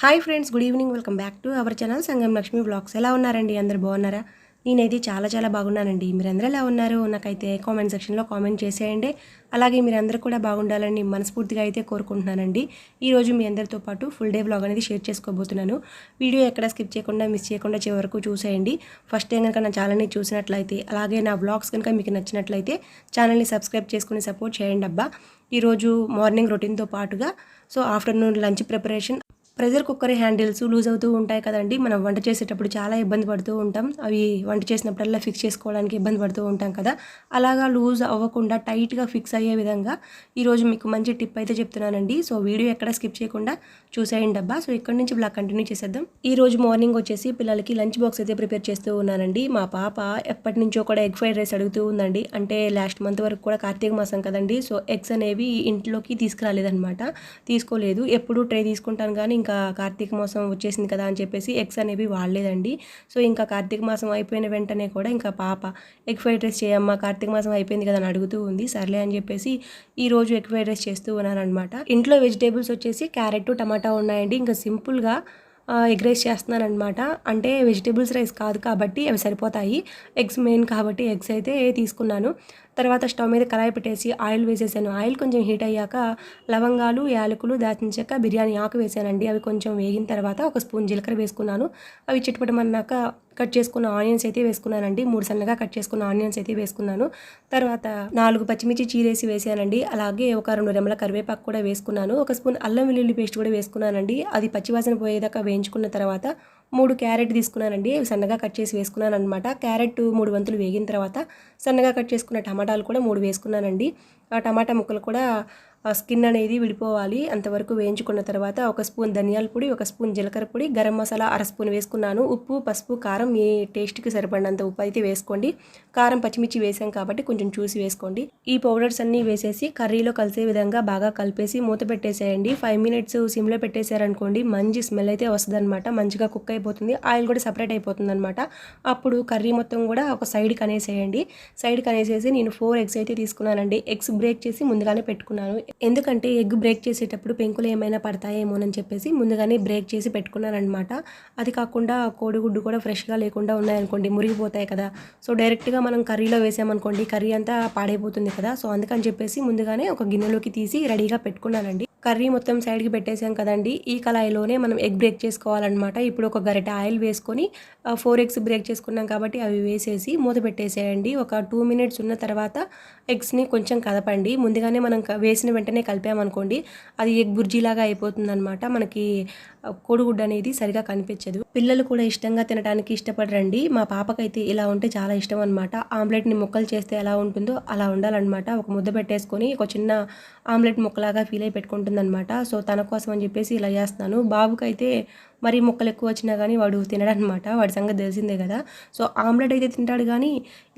Hi friends good evening. Welcome back to our channel Sangam Lakshmi vlogs. ఎలా ఉన్నారండి? అందరు బాగున్నారా? నేనైతే చాలా చాలా బాగున్నానండి. మీరందరూ ఎలా ఉన్నారు? నాకైతే కామెంట్ సెక్షన్లో కామెంట్ చేసేయండి. అలాగే మీరందరూ కూడా బాగుండాలని మనస్ఫూర్తిగా అయితే కోరుకుంటున్నానండి. ఈరోజు మీ అందరితో పాటు ఫుల్ డే బ్లాగ్ అనేది షేర్ చేసుకోబోతున్నాను. వీడియో ఎక్కడ స్కిప్ చేయకుండా మిస్ చేయకుండా చివరకు చూసేయండి. ఫస్ట్ టైం కనుక నా ఛానల్ని చూసినట్లయితే అలాగే నా బ్లాగ్స్ కనుక మీకు నచ్చినట్లయితే ఛానల్ని సబ్స్క్రైబ్ చేసుకుని సపోర్ట్ చేయండి అబ్బా. ఈరోజు మార్నింగ్ రొటీన్తో పాటుగా so afternoon lunch preparation pressure cooker handles loose అవుతూ ఉంటాయి కదండి. మనం వంట చేసేటప్పుడు చాలా ఇబ్బంది పడుతూ ఉంటాం. అవి వంట చేసినప్పుడల్లా ఫిక్స్ చేసుకోవడానికి ఇబ్బంది పడుతూ ఉంటాం కదా. అలాగా లూజ్ అవ్వకుండా టైట్గా ఫిక్స్ అయ్యే విధంగా ఈరోజు మీకు మంచి టిప్ అయితే చెప్తున్నానండి. సో వీడియో ఎక్కడ స్కిప్ చేయకుండా చూసేయండి అబ్బా. సో ఇక్కడ నుంచి బ్లాగ్ కంటిన్యూ చేసేద్దాం. ఈ రోజు మార్నింగ్ వచ్చేసి పిల్లలకి లంచ్ బాక్స్ అయితే ప్రిపేర్ చేస్తూ ఉన్నానండి. మా పాప ఎప్పటి నుంచో కూడా ఎగ్ ఫ్రైడ్ రైస్ అడుగుతూ ఉందండి. అంటే లాస్ట్ మంత్ వరకు కూడా కార్తీక మాసం కదండి. సో ఎగ్స్ అనేవి ఇంట్లోకి తీసుకురాలేదనమాట తీసుకోలేదు. ఎప్పుడు ట్రై తీసుకుంటాను కానీ ఇంకా కార్తీక మాసం వచ్చేసింది కదా అని చెప్పేసి ఎగ్స్ అనేవి వాడలేదండి. సో ఇంకా కార్తీక మాసం అయిపోయిన వెంటనే కూడా ఇంకా పాప ఎగ్ ఫ్రైడ్ రైస్ చేయమ్మా కార్తీక మాసం అయిపోయింది కదా అని అడుగుతూ ఉంది. సర్లే అని చెప్పేసి ఈ రోజు ఎగ్ ఫ్రైడ్ రైస్ చేస్తూ ఉన్నాను అనమాట ఇంట్లో వెజిటేబుల్స్ వచ్చేసి క్యారెట్ టమాటా ఉన్నాయండి. ఇంకా సింపుల్గా ఎగ్ రైస్ చేస్తున్నాను అనమాట అంటే వెజిటేబుల్స్ రైస్ కాదు కాబట్టి అవి సరిపోతాయి. ఎగ్స్ మెయిన్ కాబట్టి ఎగ్స్ అయితే తీసుకున్నాను. తర్వాత స్టవ్ మీద కళాయి పెట్టేసి ఆయిల్ వేసేసాను. ఆయిల్ కొంచెం హీట్ అయ్యాక లవంగాలు యాలకులు దాచిన చెక్క బిర్యానీ ఆకు వేసానండి. అవి కొంచెం వేగిన తర్వాత ఒక స్పూన్ జీలకర్ర వేసుకున్నాను. అవి చిట్టుపటమన్నాక కట్ చేసుకున్న ఆనియన్స్ అయితే వేసుకున్నానండి. మూడు సన్నగా కట్ చేసుకున్న ఆనియన్స్ అయితే వేసుకున్నాను. తర్వాత నాలుగు పచ్చిమిర్చి చీరేసి వేసానండి. అలాగే ఒక రెండు రెమ్మల కరివేపాకు కూడా వేసుకున్నాను. ఒక స్పూన్ అల్లం వెల్లుల్లి పేస్ట్ కూడా వేసుకున్నానండి. అది పచ్చివాసన పోయేదాకా వేయించుకున్న తర్వాత మూడు క్యారెట్ తీసుకున్నానండి. అవి సన్నగా కట్ చేసి వేసుకున్నాను అనమాట క్యారెట్ మూడు వంతులు వేగిన తర్వాత సన్నగా కట్ చేసుకున్న టమాటాలు కూడా మూడు వేసుకున్నానండి. ఆ టమాటా ముక్కలు కూడా స్కిన్ అనేది విడిపోవాలి. అంతవరకు వేయించుకున్న తర్వాత ఒక స్పూన్ ధనియాల పొడి ఒక స్పూన్ జీలకర్ర పొడి గరం మసాలా అర స్పూన్ వేసుకున్నాను. ఉప్పు పసుపు కారం మీ టేస్ట్కి సరిపడినంత ఉప్పు అయితే వేసుకోండి. కారం పచ్చిమిర్చి వేసాం కాబట్టి కొంచెం చూసి వేసుకోండి. ఈ పౌడర్స్ అన్నీ వేసేసి కర్రీలో కలిసే విధంగా బాగా కలిపేసి మూత పెట్టేసేయండి. ఫైవ్ మినిట్స్ సిమ్లో పెట్టేశారనుకోండి మంచి స్మెల్ అయితే వస్తుందనమాట మంచిగా కుక్ అయిపోతుంది. ఆయిల్ కూడా సపరేట్ అయిపోతుంది అనమాట అప్పుడు కర్రీ మొత్తం కూడా ఒక సైడ్కి అనేసేయండి సైడ్కి అనేసేసి నేను ఫోర్ ఎగ్స్ అయితే తీసుకున్నానండి. ఎగ్స్ బ్రేక్ చేసి ముందుగానే పెట్టుకున్నాను. ఎందుకంటే ఎగ్ బ్రేక్ చేసేటప్పుడు పెంకులు ఏమైనా పడతాయేమోనని చెప్పేసి ముందుగానే బ్రేక్ చేసి పెట్టుకున్నారనమాట అది కాకుండా కోడిగుడ్డు కూడా ఫ్రెష్గా లేకుండా ఉన్నాయనుకోండి మురిగిపోతాయి కదా. సో డైరెక్ట్గా మనం కర్రీలో వేసామనుకోండి కర్రీ అంతా పాడైపోతుంది కదా. సో అందుకని చెప్పేసి ముందుగానే ఒక గిన్నెలోకి తీసి రెడీగా పెట్టుకున్నానండి. కర్రీ మొత్తం సైడ్కి పెట్టేసాం కదండి. ఈ కళాయిలోనే మనం ఎగ్ బ్రేక్ చేసుకోవాలన్నమాట. ఇప్పుడు ఒక గరిట ఆయిల్ వేసుకొని ఫోర్ ఎగ్స్ బ్రేక్ చేసుకున్నాం కాబట్టి అవి వేసేసి మూత పెట్టేసేయండి. ఒక టూ మినిట్స్ ఉన్న తర్వాత ఎగ్స్ని కొంచెం కదపండి. ముందుగానే మనం వేసిన వెంటనే కలిపామనుకోండి అది ఎగ్ బుర్జీలాగా అయిపోతుందనమాట మనకి కోడిగుడ్డు అనేది సరిగా కనిపించదు. పిల్లలు కూడా ఇష్టంగా తినడానికి ఇష్టపడరండి. మా పాపకైతే ఇలా ఉంటే చాలా ఇష్టం అనమాట ఆమ్లెట్ని ముక్కలు చేస్తే ఎలా ఉంటుందో అలా ఉండాలన్నమాట. ఒక ముద్ద పెట్టేసుకొని ఒక చిన్న ఆమ్లెట్ ముక్కలాగా ఫీల్ అయి పెట్టుకుంటుంది. ఉందనమాట సో తన కోసం అని చెప్పేసి ఇలా చేస్తున్నాను. బాబుకైతే మరి ముక్కలు ఎక్కువ వచ్చినా కానీ వాడు తినడనమాట. వాడి సంగతి తెలిసిందే కదా. సో ఆమ్లెట్ అయితే తింటాడు కానీ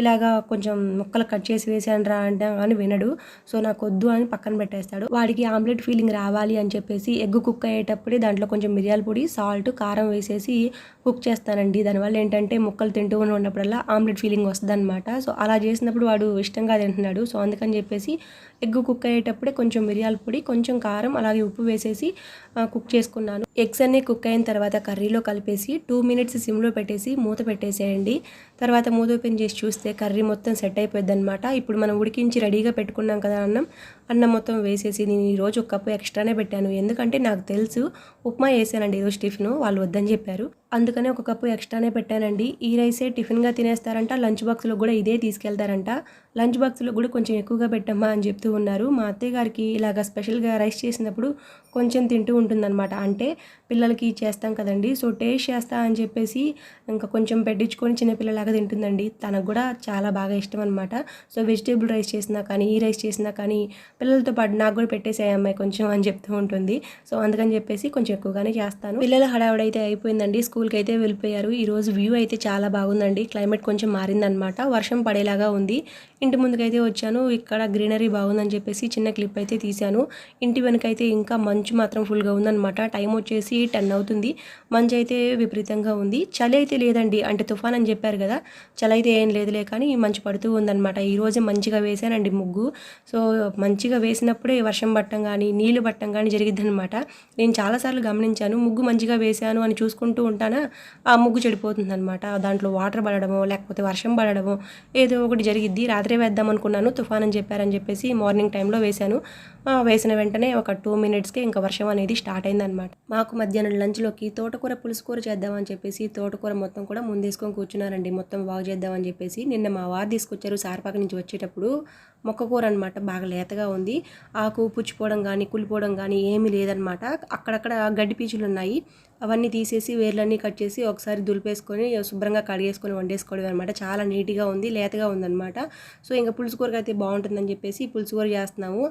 ఇలాగా కొంచెం ముక్కలు కట్ చేసి వేసాను రా అంటే కానీ వినడు. సో నాకు వద్దు అని పక్కన పెట్టేస్తాడు. వాడికి ఆమ్లెట్ ఫీలింగ్ రావాలి అని చెప్పేసి ఎగ్ కుక్ అయ్యేటప్పుడే దాంట్లో కొంచెం మిరియాల పొడి సాల్ట్ కారం వేసేసి కుక్ చేస్తానండి. దానివల్ల ఏంటంటే ముక్కలు తింటూ ఉన్నప్పుడల్లా ఆమ్లెట్ ఫీలింగ్ వస్తుంది అనమాట సో అలా చేసినప్పుడు వాడు ఇష్టంగా తింటున్నాడు. సో అందుకని చెప్పేసి ఎగ్ కుక్ అయ్యేటప్పుడే కొంచెం మిరియాల పొడి కొంచెం కారం అలాగే ఉప్పు వేసేసి కుక్ చేసుకున్నాను. ఎగ్స్ అన్నీ కుక్ అయిన తర్వాత కర్రీలో కలిపేసి టూ మినిట్స్ సిమ్లో పెట్టేసి మూత పెట్టేసేయండి. తర్వాత మూత ఓపెన్ చేసి చూస్తే కర్రీ మొత్తం సెట్ అయిపోద్ది అనమాట ఇప్పుడు మనం ఉడికించి రెడీగా పెట్టుకున్నాం కదా అన్నం. అన్నం మొత్తం వేసేసి నేను ఈరోజు ఒక కప్పు ఎక్స్ట్రానే పెట్టాను. ఎందుకంటే నాకు తెలుసు ఉప్మా వేసానండి ఈరోజు టిఫిన్. వాళ్ళు వద్దని చెప్పారు. అందుకనే ఒక కప్పు ఎక్స్ట్రానే పెట్టానండి. ఈ రైసే టిఫిన్గా తినేస్తారంట. లంచ్ బాక్స్లో కూడా ఇదే తీసుకెళ్తారంట. లంచ్ బాక్స్లో కూడా కొంచెం ఎక్కువగా పెట్టమ్మా అని చెప్తూ ఉన్నారు. మా అత్తయ్య గారికి ఇలాగ స్పెషల్గా రైస్ చేసినప్పుడు కొంచెం తింటూ ఉంటుందన్నమాట. అంటే పిల్లలకి చేస్తాం కదండి. సో టేస్ట్ చేస్తా అని చెప్పేసి ఇంకా కొంచెం పెట్టించుకొని చిన్నపిల్లలాగా తింటుందండి. తనకు కూడా చాలా బాగా ఇష్టం అనమాట సో వెజిటేబుల్ రైస్ చేసినా కానీ ఈ రైస్ చేసినా కానీ పిల్లలతో పాటు నాకు కూడా పెట్టేసాయి అమ్మాయి కొంచెం అని చెప్తూ ఉంటుంది. సో అందుకని చెప్పేసి కొంచెం ఎక్కువగానే చేస్తాను. పిల్లల హడావుడైతే అయిపోయిందండి. స్కూల్ స్కూల్కి అయితే వెళ్ళిపోయారు ఈరోజు వ్యూ అయితే చాలా బాగుందండి. క్లైమేట్ కొంచెం మారిందనమాట వర్షం పడేలాగా ఉంది. ఇంటి ముందుకైతే వచ్చాను. ఇక్కడ గ్రీనరీ బాగుందని చెప్పేసి చిన్న క్లిప్ అయితే తీశాను. ఇంటి వెనకైతే ఇంకా మంచు మాత్రం ఫుల్గా ఉందన్నమాట. టైం వచ్చేసి టెన్ అవుతుంది. మంచు అయితే విపరీతంగా ఉంది. చలి అయితే లేదండి. అంటే తుఫాన్ అని చెప్పారు కదా. చలి అయితే ఏం లేదులే కానీ మంచు పడుతూ ఉందన్నమాట. ఈ రోజే మంచిగా వేసానండి ముగ్గు. సో మంచిగా వేసినప్పుడే వర్షం పట్టం కానీ నీళ్ళు పట్టం కానీ జరిగిద్దనమాట నేను చాలాసార్లు గమనించాను. ముగ్గు మంచిగా వేశాను అని చూసుకుంటూ ఉంటానా ఆ ముగ్గు చెడిపోతుంది అనమాట దాంట్లో వాటర్ పడడమో లేకపోతే వర్షం పడడమో ఏదో ఒకటి జరిగిద్ది. రాత్రి వేద్దాం అనుకున్నాను తుఫాన్ అని చెప్పారని చెప్పేసి మార్నింగ్ టైంలో వేశాను. వేసిన వెంటనే ఒక టూ మినిట్స్కి ఇంకా వర్షం అనేది స్టార్ట్ అయిందనమాట మాకు మధ్యాహ్నం లంచ్లోకి తోటకూర పులుసు కూర చేద్దామని చెప్పేసి తోటకూర మొత్తం కూడా ముందేసుకొని కూర్చున్నారండి. మొత్తం బాగు చేద్దామని చెప్పేసి నిన్న మా వారు తీసుకొచ్చారు సార్పాక నుంచి వచ్చేటప్పుడు. మొక్కకూర అనమాట బాగా లేతగా ఉంది. ఆకు పుచ్చిపోవడం కానీ కుళ్ళిపోవడం కానీ ఏమీ లేదనమాట. అక్కడక్కడ గడ్డి పీచులు ఉన్నాయి అవన్నీ తీసేసి వేర్లన్నీ కట్ చేసి ఒకసారి దులిపేసుకొని శుభ్రంగా కడిగేసుకొని వండేసుకోవడం అనమాట. చాలా నీట్గా ఉంది లేతగా ఉందన్నమాట సో ఇంకా పులుసు కూరకి అయితే బాగుంటుందని చెప్పేసి పులుసు కూర చేస్తున్నాము.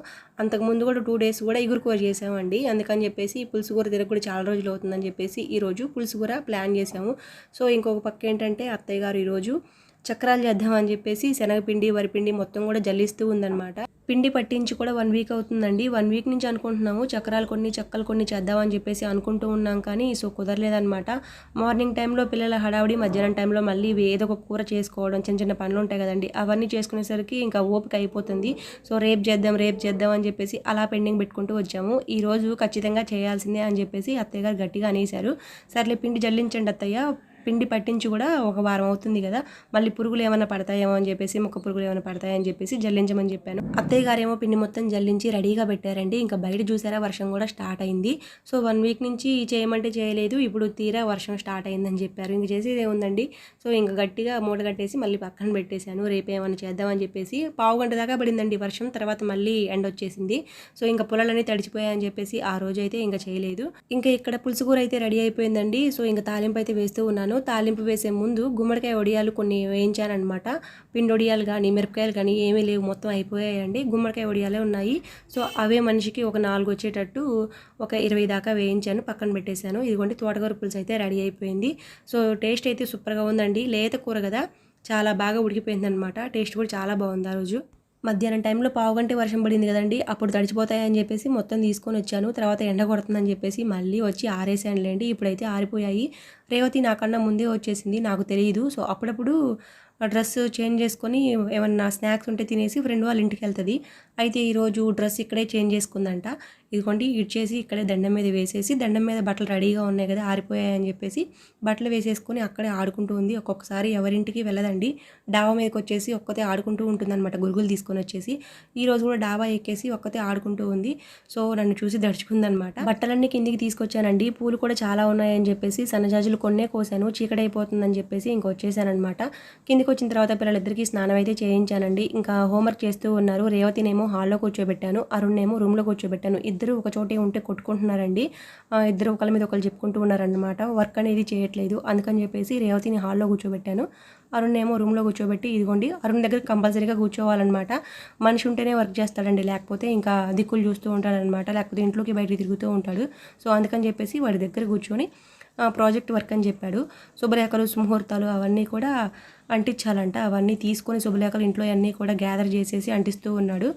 అంతకుముందు కూడా టూ డేస్ కూడా ఇగురు కూర చేసామండి. అందుకని చెప్పేసి పులుసు కూర తిరగ కూడా చాలా రోజులు అవుతుందని చెప్పేసి ఈరోజు పులుసు కూర ప్లాన్ చేసాము. సో ఇంకొక పక్క ఏంటంటే అత్తయ్య గారు ఈరోజు చక్రాలు చేద్దామని చెప్పేసి శనగపిండి వరిపిండి మొత్తం కూడా జల్లిస్తూ ఉందన్నమాట. పిండి పట్టించి కూడా వన్ వీక్ అవుతుందండి. వన్ వీక్ నుంచి అనుకుంటున్నాము. చక్రాలు కొన్ని చక్కలు కొన్ని చేద్దామని చెప్పేసి అనుకుంటూ ఉన్నాం కానీ సో కుదరలేదనమాట మార్నింగ్ టైంలో పిల్లల హడావుడి మధ్యాహ్నం టైంలో మళ్ళీ ఇవి ఏదో ఒక కూర చేసుకోవడం చిన్న చిన్న పనులు ఉంటాయి కదండి. అవన్నీ చేసుకునేసరికి ఇంకా ఓపిక అయిపోతుంది. సో రేపు చేద్దాం రేపు చేద్దాం అని చెప్పేసి అలా పెండింగ్ పెట్టుకుంటూ వచ్చాము. ఈ రోజు ఖచ్చితంగా చేయాల్సిందే అని చెప్పేసి అత్తయ్య గారు గట్టిగా అనేశారు. సర్లే పిండి జల్లించండి అత్తయ్య. పిండి పట్టించి కూడా ఒక వారం అవుతుంది కదా. మళ్ళీ పురుగులు ఏమైనా పడతాయేమో అని చెప్పేసి మొక్క పురుగులు ఏమైనా పడతాయని చెప్పేసి జల్లించమని చెప్పాను. అత్తయ్య గారేమో పిండి మొత్తం జల్లించి రెడీగా పెట్టారండి. ఇంకా బయట చూసారా వర్షం కూడా స్టార్ట్ అయింది. సో వన్ వీక్ నుంచి చేయమంటే చేయలేదు. ఇప్పుడు తీరా వర్షం స్టార్ట్ అయిందని చెప్పారు. ఇంక చేసేది ఏముందండి? సో ఇంకా గట్టిగా మూట కట్టేసి మళ్ళీ పక్కన పెట్టేశాను. రేపు ఏమైనా చేద్దామని చెప్పేసి పావు గంట దాకా పడిందండి వర్షం. తర్వాత మళ్ళీ ఎండ వచ్చేసింది. సో ఇంకా పొలాలన్నీ తడిచిపోయాయని చెప్పేసి ఆ రోజు అయితే ఇంకా చేయలేదు. ఇంకా ఇక్కడ పులుసు కూర అయితే రెడీ అయిపోయిందండి. సో ఇంకా తాలింపు అయితే వేస్తూ ఉన్నాను. తాలింపు వేసే ముందు గుమ్మడికాయ వడియాలు కొన్ని వేయించానమాట పిండి వడియాలు కానీ మిరపకాయలు కానీ ఏమీ లేవు. మొత్తం అయిపోయాయండి. గుమ్మడికాయ వడియాలే ఉన్నాయి. సో అవే మనిషికి ఒక నాలుగు వచ్చేటట్టు ఒక ఇరవై దాకా వేయించాను. పక్కన పెట్టేశాను. ఇదిగోండి తోటకూర పులుసు అయితే రెడీ అయిపోయింది. సో టేస్ట్ అయితే సూపర్గా ఉందండి. లేత కూర కదా. చాలా బాగా ఉడికిపోయింది అనమాట టేస్ట్ కూడా చాలా బాగుంది ఆ రోజు. మధ్యాహ్నం టైంలో పావు గంట వర్షం పడింది కదండి. అప్పుడు తడిచిపోతాయని చెప్పేసి మొత్తం తీసుకొని వచ్చాను. తర్వాత ఎండ కొడుతుందని చెప్పేసి మళ్ళీ వచ్చి ఆరేసానులేండి. ఇప్పుడైతే ఆరిపోయాయి. రేవతి నాకన్నా ముందే వచ్చేసింది. నాకు తెలియదు సో అప్పుడప్పుడు డ్రెస్ చేంజ్ చేసుకొని ఏమన్నా స్నాక్స్ ఉంటే తినేసి ఫ్రెండ్ వాళ్ళ ఇంటికి వెళ్తుంది. అయితే ఈరోజు డ్రెస్ ఇక్కడే చేంజ్ చేసుకుందంట. ఇదిగోండి ఇడ్చేసి ఇక్కడే దండం మీద వేసేసి దండం మీద బట్టలు రెడీగా ఉన్నాయి కదా ఆరిపోయాయని చెప్పేసి బట్టలు వేసేసుకొని అక్కడే ఆడుకుంటూ ఉంది. ఒక్కొక్కసారి ఎవరింటికి వెళ్ళదండి. డాబా మీదకి వచ్చేసి ఒక్కతే ఆడుకుంటూ ఉంటుందన్నమాట గురుగులు తీసుకొని వచ్చేసి. ఈ రోజు కూడా డాబా ఎక్కేసి ఒక్కతే ఆడుకుంటూ ఉంది. సో నన్ను చూసి దడుచుకుందనమాట బట్టలన్నీ కిందికి తీసుకొచ్చానండి. పూలు కూడా చాలా ఉన్నాయని చెప్పేసి సన్నజాజులు కొన్నే కోసాను. చీకటైపోతుందని చెప్పేసి ఇంక వచ్చేసానమాట కిందికి వచ్చిన తర్వాత పిల్లలిద్దరికీ స్నానం అయితే చేయించానండి. ఇంకా హోంవర్క్ చేస్తూ ఉన్నారు. రేవతినేమో హాల్లో కూర్చోబెట్టాను. అరుణ్నేమో రూమ్లో కూర్చోబెట్టాను. ఇద్దరు ఒక చోటే ఉంటే కొట్టుకుంటున్నారండి. ఇద్దరు ఒకళ్ళ మీద ఒకళ్ళు చెప్పుకుంటూ ఉన్నారనమాట వర్క్ అనేది చేయట్లేదు. అందుకని చెప్పేసి రేవతిని హాల్లో కూర్చోబెట్టాను. అరుణ్ ఏమో రూమ్లో కూర్చోబెట్టి ఇదిగోండి అరుణ్ దగ్గర కంపల్సరీగా కూర్చోవాలన్నమాట. మనిషి ఉంటేనే వర్క్ చేస్తాడండి. లేకపోతే ఇంకా దిక్కులు చూస్తూ ఉంటాడనమాట లేకపోతే ఇంట్లోకి బయటికి తిరుగుతూ ఉంటాడు. సో అందుకని చెప్పేసి వాడి దగ్గర కూర్చొని ప్రాజెక్ట్ వర్క్ అని చెప్పాడు. శుభలేఖలు సుముహూర్తాలు అవన్నీ కూడా అంటించాలంట. అవన్నీ తీసుకొని శుభలేఖలు ఇంట్లో అన్నీ కూడా గ్యాదర్ చేసేసి అంటిస్తూ ఉన్నాడు.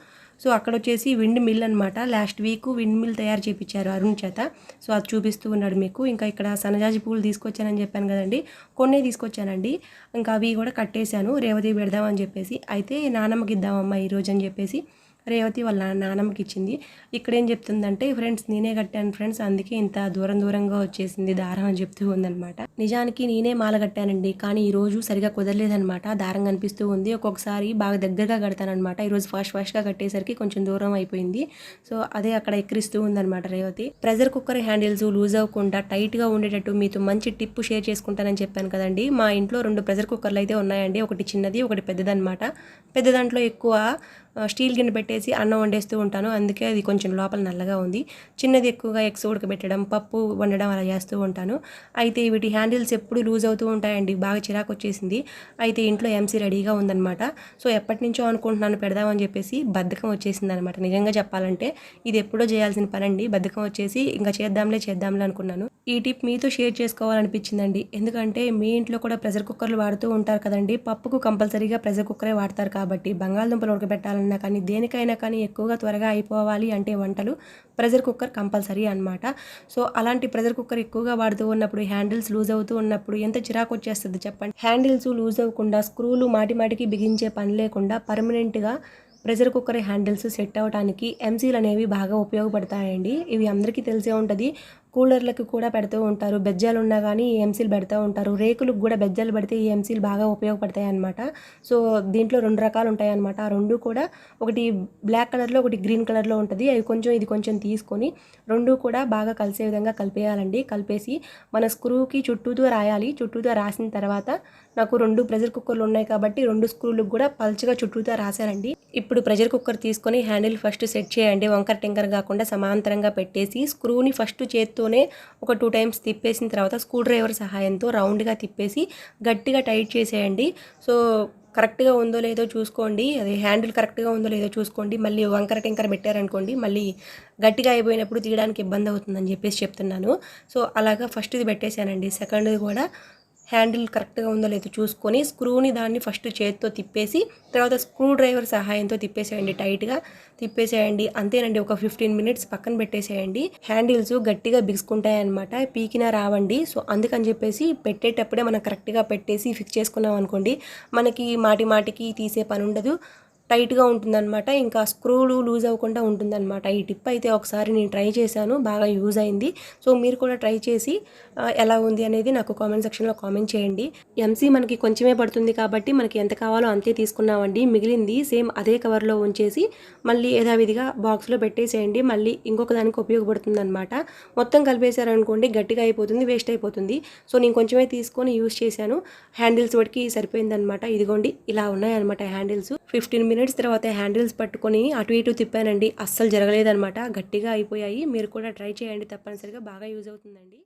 సో అక్కడ వచ్చేసి విండ్ మిల్ అనమాట లాస్ట్ వీక్ విండ్ మిల్ తయారు చేయించారు అరుణ్ చేత. సో అది చూపిస్తూ ఉన్నాడు మీకు. ఇంకా ఇక్కడ సన్నజాజి పూలు తీసుకొచ్చానని చెప్పాను కదండి. కొన్ని తీసుకొచ్చానండి. ఇంకా అవి కూడా కట్టేశాను. రేవతి పెడదామని చెప్పేసి. అయితే నానమ్మకి ఇద్దామమ్మా ఈరోజు అని చెప్పేసి. రేవతి వాళ్ళ నా- నానమ్మకి ఇచ్చింది ఇక్కడ ఏం చెప్తుందంటే ఫ్రెండ్స్ నేనే కట్టాను ఫ్రెండ్స్ అందుకే ఇంత దూరం దూరంగా వచ్చేసింది దారం అని చెప్తూ ఉందన్నమాట. నిజానికి నేనే మాల కట్టానండి కానీ ఈ రోజు సరిగా కుదరలేదనమాట దారం కనిపిస్తూ ఉంది. ఒక్కొక్కసారి బాగా దగ్గరగా కడతానమాట ఈరోజు ఫాస్ట్ ఫాస్ట్గా కట్టేసరికి కొంచెం దూరం అయిపోయింది. సో అదే అక్కడ ఎక్కిరిస్తూ ఉందన్నమాట Revathi. Pressure cooker handles loose అవ్వకుండా టైట్గా ఉండేటట్టు మీతో మంచి టిప్ షేర్ చేసుకుంటానని చెప్పాను కదండి. మా ఇంట్లో రెండు ప్రెజర్ కుక్కర్లు అయితే ఉన్నాయండి. ఒకటి చిన్నది ఒకటి పెద్దదనమాట పెద్ద దాంట్లో ఎక్కువ స్టీల్ గిన్నె పెట్టేసి అన్నం వండేస్తూ ఉంటాను. అందుకే అది కొంచెం లోపల నల్లగా ఉంది. చిన్నది ఎక్కువగా ఎగ్స్ ఉడకబెట్టడం పప్పు వండడం అలా చేస్తూ ఉంటాను. అయితే వీటి హ్యాండిల్స్ ఎప్పుడు లూజ్ అవుతూ ఉంటాయండి. బాగా చిరాకు వచ్చేసింది. అయితే ఇంట్లో ఎంసీ రెడీగా ఉందన్నమాట. సో ఎప్పటి నుంచో అనుకుంటున్నాను పెడదామని చెప్పేసి బద్ధకం వచ్చేసింది అనమాట నిజంగా చెప్పాలంటే ఇది ఎప్పుడో చేయాల్సిన పని అండి బద్ధకం వచ్చేసి ఇంకా చేద్దాంలే చేద్దాంలే అనుకున్నాను. ఈ టిప్ మీతో షేర్ చేసుకోవాలనిపించిందండి. ఎందుకంటే మీ ఇంట్లో కూడా ప్రెషర్ కుక్కర్లు వాడుతూ ఉంటారు కదండి. పప్పుకు కంపల్సరీగా ప్రెషర్ కుక్కరే వాడతారు కాబట్టి బంగాళదుంపలు ఉడకబెట్టాలన్నా కానీ దేనికైనా కానీ ఎక్కువగా త్వరగా అయిపోవాలి అంటే వంటలు ప్రెషర్ కుక్కర్ కంపల్సరీ అనమాట సో అలాంటి ప్రెషర్ కుక్కర్ ఎక్కువగా వాడుతూ ఉన్నప్పుడు హ్యాండిల్స్ లూజ్ అవుతూ ఉన్నప్పుడు ఎంత చిరాకు వచ్చేస్తుంది చెప్పండి. హ్యాండిల్స్ లూజ్ అవ్వకుండా స్క్రూలు మాటిమాటికి బిగించే పని లేకుండా పర్మనెంట్గా ప్రెషర్ కుక్కర్ హ్యాండిల్స్ సెట్ అవ్వడానికి ఎంసీలు అనేవి బాగా ఉపయోగపడతాయండి. ఇవి అందరికీ తెలిసే ఉంటుంది. కూలర్లకు కూడా పెడుతూ ఉంటారు. బెజ్జాలు ఉన్నా కానీ ఈ ఎంసీలు పెడుతూ ఉంటారు. రేకులకు కూడా బెజ్జాలు పెడితే ఈ ఎంసీలు బాగా ఉపయోగపడతాయి అనమాట సో దీంట్లో రెండు రకాలు ఉంటాయి అనమాట ఆ రెండు కూడా ఒకటి బ్లాక్ కలర్లో ఒకటి గ్రీన్ కలర్లో ఉంటుంది. అవి కొంచెం ఇది కొంచెం తీసుకొని రెండు కూడా బాగా కలిసే విధంగా కలిపేయాలండి. కలిపేసి మన స్క్రూకి చుట్టూతో రాయాలి. చుట్టూతో రాసిన తర్వాత నాకు రెండు ప్రెషర్ కుక్కర్లు ఉన్నాయి కాబట్టి రెండు స్క్రూలకు కూడా పల్చగా చుట్టూతో రాశానండి. ఇప్పుడు ప్రెషర్ కుక్కర్ తీసుకొని హ్యాండిల్ ఫస్ట్ సెట్ చేయండి. వంకర టింకర్ కాకుండా సమాంతరంగా పెట్టేసి స్క్రూని ఫస్ట్ చేత్తోనే ఒక టూ టైమ్స్ తిప్పేసిన తర్వాత స్క్రూ డ్రైవర్ సహాయంతో రౌండ్గా తిప్పేసి గట్టిగా టైట్ చేసేయండి. సో కరెక్ట్గా ఉందో లేదో చూసుకోండి. అది హ్యాండిల్ కరెక్ట్గా ఉందో లేదో చూసుకోండి. మళ్ళీ వంకర టెంకర పెట్టారనుకోండి మళ్ళీ గట్టిగా అయిపోయినప్పుడు తీయడానికి ఇబ్బంది అవుతుందని చెప్పేసి చెప్తున్నాను. సో అలాగా ఫస్ట్ ఇది పెట్టేశానండి. సెకండ్ది కూడా హ్యాండిల్ కరెక్ట్గా ఉందో లేదో చూసుకొని స్క్రూని దాన్ని ఫస్ట్ చేతితో తిప్పేసి తర్వాత స్క్రూ డ్రైవర్ సహాయంతో తిప్పేసేయండి టైట్గా తిప్పేసేయండి. అంతేనండి ఒక ఫిఫ్టీన్ మినిట్స్ పక్కన పెట్టేసేయండి. హ్యాండిల్స్ గట్టిగా బిగుసుకుంటాయన్నమాట పీకినా రావండి. సో అందుకని చెప్పేసి పెట్టేటప్పుడే మనం కరెక్ట్గా పెట్టేసి ఫిక్స్ చేసుకున్నాం అనుకోండి మనకి మాటి మాటికి తీసే పని ఉండదు టైట్గా ఉంటుందన్నమాట. ఇంకా స్క్రూలు లూజ్ అవ్వకుండా ఉంటుందన్నమాట. ఈ టిప్ అయితే ఒకసారి నేను ట్రై చేశాను. బాగా యూజ్ అయింది. సో మీరు కూడా ట్రై చేసి ఎలా ఉంది అనేది నాకు కామెంట్ సెక్షన్లో కామెంట్ చేయండి. ఎంసీ మనకి కొంచెమే పడుతుంది కాబట్టి మనకి ఎంత కావాలో అంతే తీసుకున్నామండి. మిగిలింది సేమ్ అదే కవర్లో ఉంచేసి మళ్ళీ యథావిధిగా బాక్స్లో పెట్టేసేయండి. మళ్ళీ ఇంకొక దానికి ఉపయోగపడుతుంది అనమాట మొత్తం కలిపేశారనుకోండి గట్టిగా అయిపోతుంది వేస్ట్ అయిపోతుంది. సో నేను కొంచెమే తీసుకొని యూజ్ చేశాను. హ్యాండిల్స్ వాటికి సరిపోయిందనమాట ఇదిగోండి ఇలా ఉన్నాయన్నమాట హ్యాండిల్స్. ఫిఫ్టీన్ మినిట్స్ తర్వాత హ్యాండిల్స్ పట్టుకొని అటు ఇటు తిప్పానండి. అస్సలు జరగలేదనమాట గట్టిగా అయిపోయాయి. మీరు కూడా ట్రై చేయండి తప్పనిసరిగా. బాగా యూజ్ అవుతుందండి.